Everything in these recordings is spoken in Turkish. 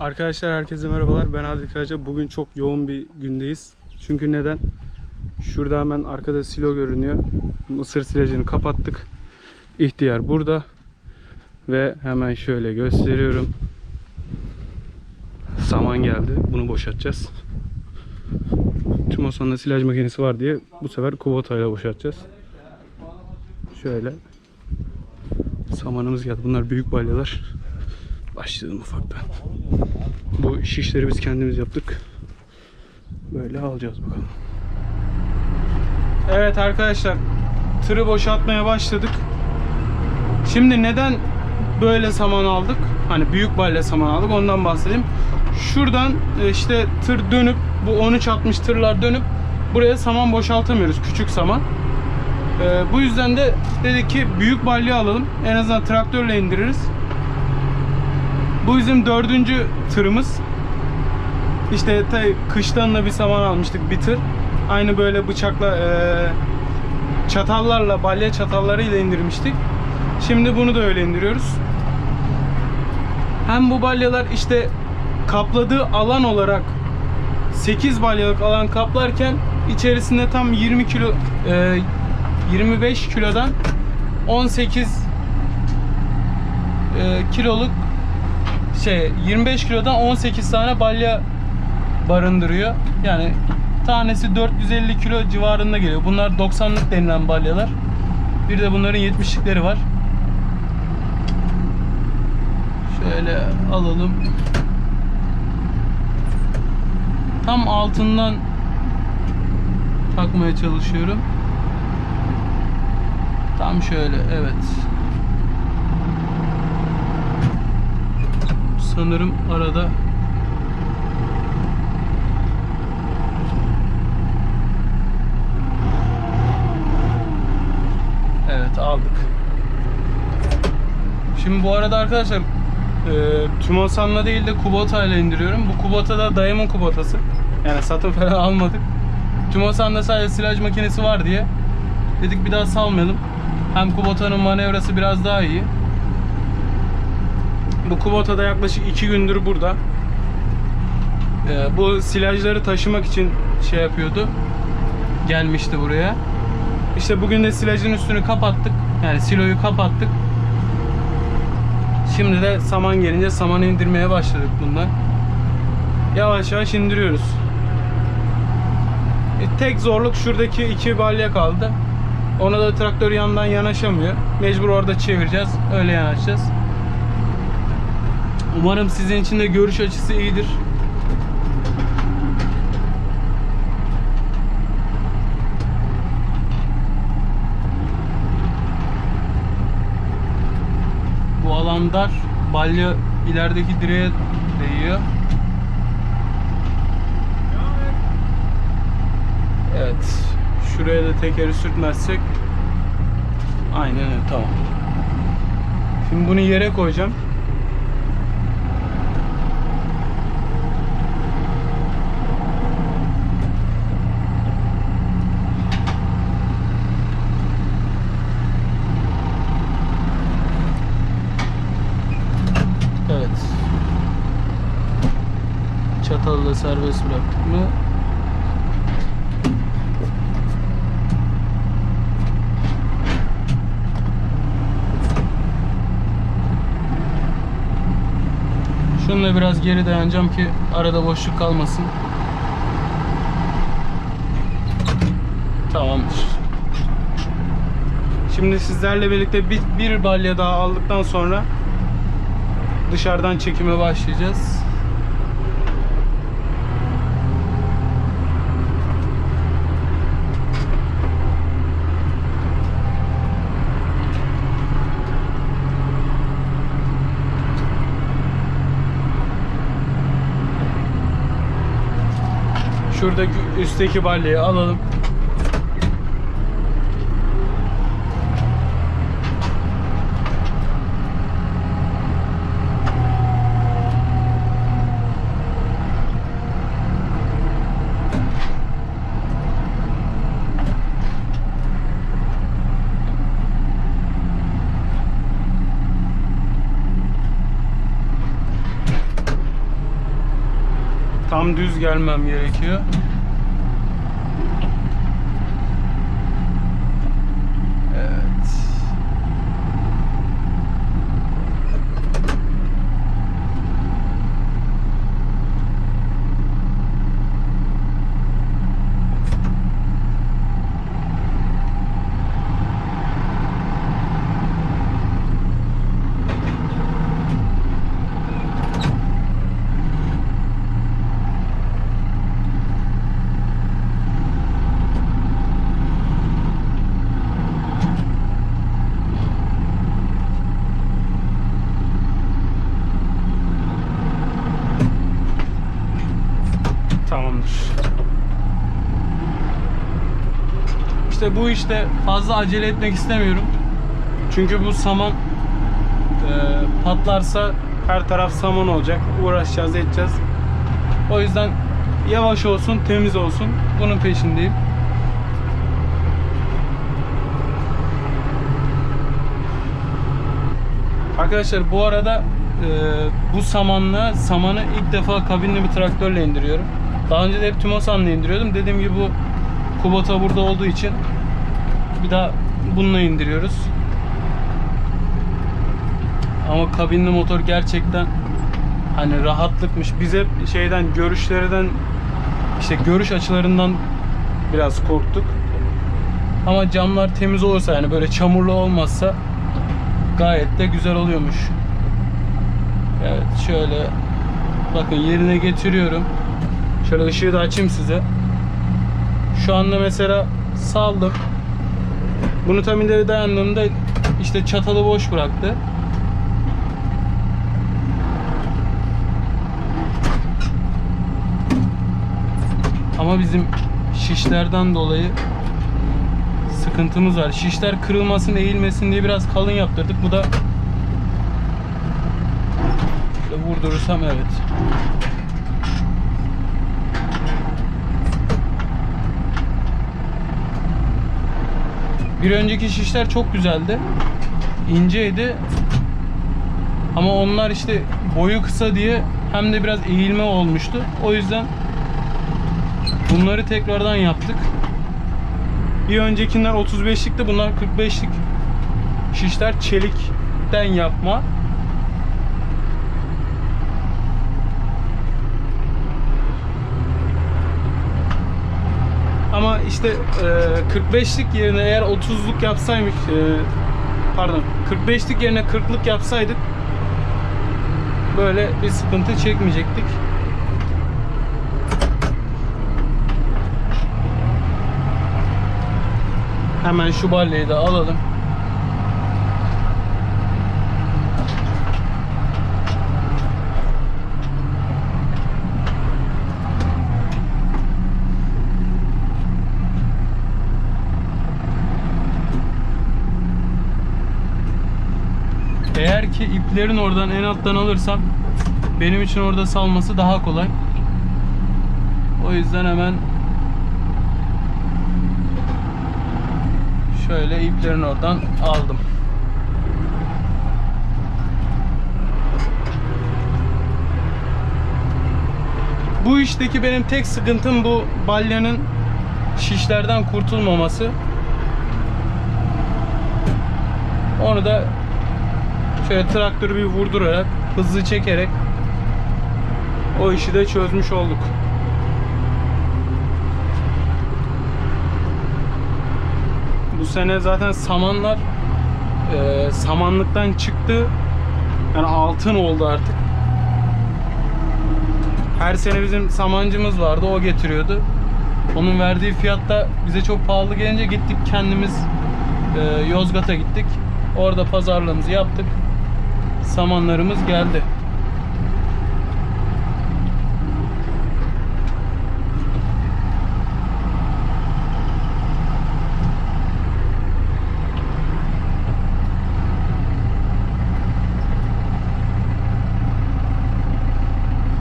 Arkadaşlar herkese merhabalar. Ben Adil Karaca. Bugün çok yoğun bir gündeyiz. Çünkü neden? Şurada hemen arkada silo görünüyor. Mısır silajını kapattık. İhtiyar burada. Ve hemen şöyle gösteriyorum. Saman geldi. Bunu boşaltacağız. Tüm Osmanlı silaj makinesi var diye bu sefer kubotayla boşaltacağız. Şöyle. Samanımız geldi. Bunlar büyük balyalar. Başladım ufaktan. Bu şişleri biz kendimiz yaptık. Böyle alacağız bakalım. Evet arkadaşlar. Tırı boşaltmaya başladık. Şimdi neden böyle saman aldık? Hani büyük balya saman aldık ondan bahsedeyim. Şuradan e, işte tır dönüp bu 1360 tırlar dönüp buraya saman boşaltamıyoruz. Küçük saman. E, bu yüzden de dedik ki büyük balya alalım. En azından traktörle indiririz. Bu bizim dördüncü tırımız. İşte ta kıştan da bir saman almıştık bir tır. Aynı böyle bıçakla eee, çatallarla balya çatallarıyla indirmiştik. Şimdi bunu da öyle indiriyoruz. Hem bu balyalar işte kapladığı alan olarak 8 balyalık alan kaplarken içerisinde tam 20 kilo eee, 25 kilodan 18 eee, kiloluk şey 25 kilodan 18 tane balya barındırıyor. Yani tanesi 450 kilo civarında geliyor. Bunlar 90'lık denilen balyalar. Bir de bunların 70'likleri var. Şöyle alalım. Tam altından takmaya çalışıyorum. Tam şöyle evet. Sanırım arada Evet aldık. Şimdi bu arada arkadaşlar e, Tumosan'la değil de Kubota ile indiriyorum. Bu Kubota da dayımın Kubotası. Yani satın falan almadık. Tumosan'da sadece silaj makinesi var diye dedik bir daha salmayalım. Hem Kubota'nın manevrası biraz daha iyi. Bu Kubota da yaklaşık 2 gündür burada. Ee, bu silajları taşımak için şey yapıyordu. Gelmişti buraya. İşte bugün de silajın üstünü kapattık. Yani siloyu kapattık. Şimdi de saman gelince samanı indirmeye başladık bundan. Yavaş yavaş indiriyoruz. E, tek zorluk şuradaki iki balya kaldı. Ona da traktör yandan yanaşamıyor. Mecbur orada çevireceğiz. Öyle yanaşacağız. Umarım sizin için de görüş açısı iyidir. Bu alan dar. Balya ilerideki direğe değiyor. Evet. Şuraya da tekeri sürtmezsek Aynen öyle tamam. Şimdi bunu yere koyacağım. Evet. Çatalı serbest bıraktık mı? Şununla biraz geri dayanacağım ki arada boşluk kalmasın. Tamamdır. Şimdi sizlerle birlikte bir, bir balya daha aldıktan sonra dışarıdan çekime başlayacağız. Şuradaki üstteki balyayı alalım. Tam düz gelmem gerekiyor. Evet. Tamamdır. İşte bu işte fazla acele etmek istemiyorum. Çünkü bu saman e, patlarsa her taraf saman olacak. Uğraşacağız, edeceğiz. O yüzden yavaş olsun, temiz olsun. Bunun peşindeyim. Arkadaşlar bu arada e, bu samanla samanı ilk defa kabinli bir traktörle indiriyorum. Daha önce de hep Tümosan'la indiriyordum. Dediğim gibi bu Kubota burada olduğu için bir daha bununla indiriyoruz. Ama kabinli motor gerçekten hani rahatlıkmış. Biz hep şeyden görüşlerden işte görüş açılarından biraz korktuk. Ama camlar temiz olursa yani böyle çamurlu olmazsa gayet de güzel oluyormuş. Evet şöyle bakın yerine getiriyorum. Şöyle ışığı da açayım size. Şu anda mesela saldım. Bunu tam ileri dayandığımda işte çatalı boş bıraktı. Ama bizim şişlerden dolayı sıkıntımız var. Şişler kırılmasın, eğilmesin diye biraz kalın yaptırdık. Bu da vurdurursam evet. Bir önceki şişler çok güzeldi. İnceydi. Ama onlar işte boyu kısa diye hem de biraz eğilme olmuştu. O yüzden bunları tekrardan yaptık. Bir öncekiler 35'likti. Bunlar 45'lik şişler çelikten yapma. Ama işte e, 45'lik yerine eğer 30'luk yapsaymış e, pardon 45'lik yerine 40'lık yapsaydık böyle bir sıkıntı çekmeyecektik. Hemen şu balleyi de alalım. Eğer ki iplerin oradan en alttan alırsam benim için orada salması daha kolay. O yüzden hemen şöyle iplerin oradan aldım. Bu işteki benim tek sıkıntım bu balyanın şişlerden kurtulmaması. Onu da şöyle traktörü bir vurdurarak hızlı çekerek o işi de çözmüş olduk. Bu sene zaten samanlar e, samanlıktan çıktı. Yani altın oldu artık. Her sene bizim samancımız vardı. O getiriyordu. Onun verdiği fiyatta bize çok pahalı gelince gittik kendimiz e, Yozgat'a gittik. Orada pazarlığımızı yaptık. Samanlarımız geldi.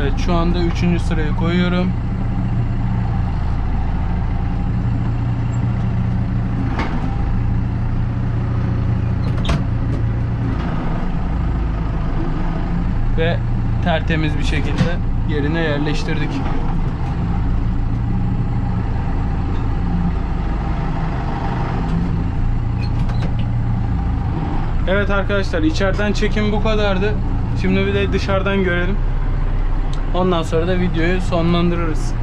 Evet şu anda 3. sıraya koyuyorum. Ve tertemiz bir şekilde yerine yerleştirdik. Evet arkadaşlar içeriden çekim bu kadardı. Şimdi bir de dışarıdan görelim. Ondan sonra da videoyu sonlandırırız.